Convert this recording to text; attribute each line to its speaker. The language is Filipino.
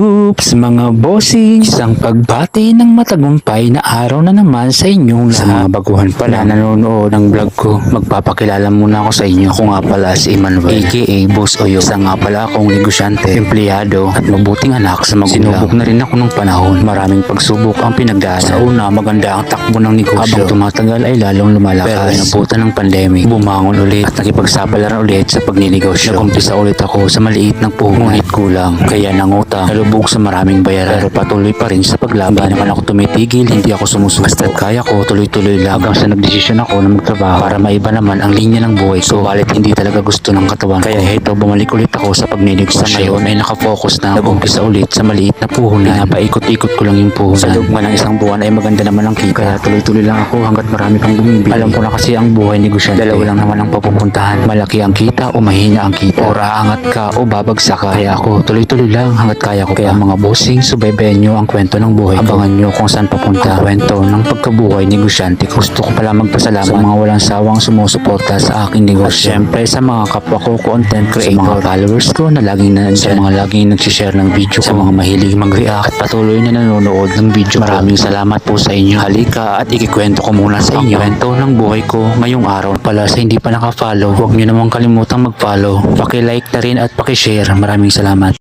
Speaker 1: Oops, mga bossing, isang pagbati ng matagumpay na araw na naman sa inyong lahat. Sa mga baguhan pala na nanonood ng vlog ko, magpapakilala muna ako sa inyo. Ako nga pala si Emmanuel, aka Boss Oyo. Isa nga pala akong negosyante, empleyado, at mabuting anak sa magulang. Sinubok na rin ako nung panahon. Maraming pagsubok ang pinagdaanan. Sa una, maganda ang takbo ng negosyo. Habang tumatagal ay lalong lumalakas. Pero inabutan ng pandemic, bumangon ulit at nakipagsapalaran ulit sa pagninegosyo. Nagumpisa ulit ako sa maliit ng puhunan. Ngunit kulang, kaya nangutang, nalubog sa maraming bayaran. Pero patuloy pa rin sa paglaban. Hindi naman ako tumitigil, hindi ako sumusuko. Basta't kaya ko, tuloy-tuloy lang. Hanggang sa nagdesisyon ako na magtrabaho para maiba naman ang linya ng buhay ko. Subalit hindi talaga gusto ng katawan. Kaya heto, bumalik ulit ako sa pagninegosyo. Sa ngayon ay nakafocus na. Nagumpisa ulit sa maliit na puhunan. Pinapaikot-ikot ko lang yung puhunan. Sa nga ng isang buwan ay maganda naman ang kita. Kaya tuloy-tuloy lang ako hanggat marami kang bumibili. Alam ko na kasi ang buhay negosyante. Dalawa lang naman ang papupuntahan. Malaki ang kita o mahina ang kita. O raangat ka o babagsak ka. Kaya ako tuloy-tuloy lang hanggat kaya ko. Kaya mga bossing, subaybayan nyo ang kwento ng buhay ko. Abangan nyo kung saan papunta. Kwento ng pagkabuhay negosyante ko. Gusto ko pala magpasalamat sa mga walang sawang sumusuporta sa aking negosyo. At syempre sa mga kapwa ko content creator. Sa mga followers ko na laging nandyan. Sa mga laging nagsishare ng video. Sa mga mahilig mag-react at patuloy na nanonood ng video. Maraming salamat po sa inyo. Halika at ikikwento ko muna sa inyo. Ang kwento ng buhay ko ngayong araw. Pala sa hindi pa nakafollow, huwag nyo namang kalimutang mag-follow. Paki-like na rin at paki-share. Maraming salamat.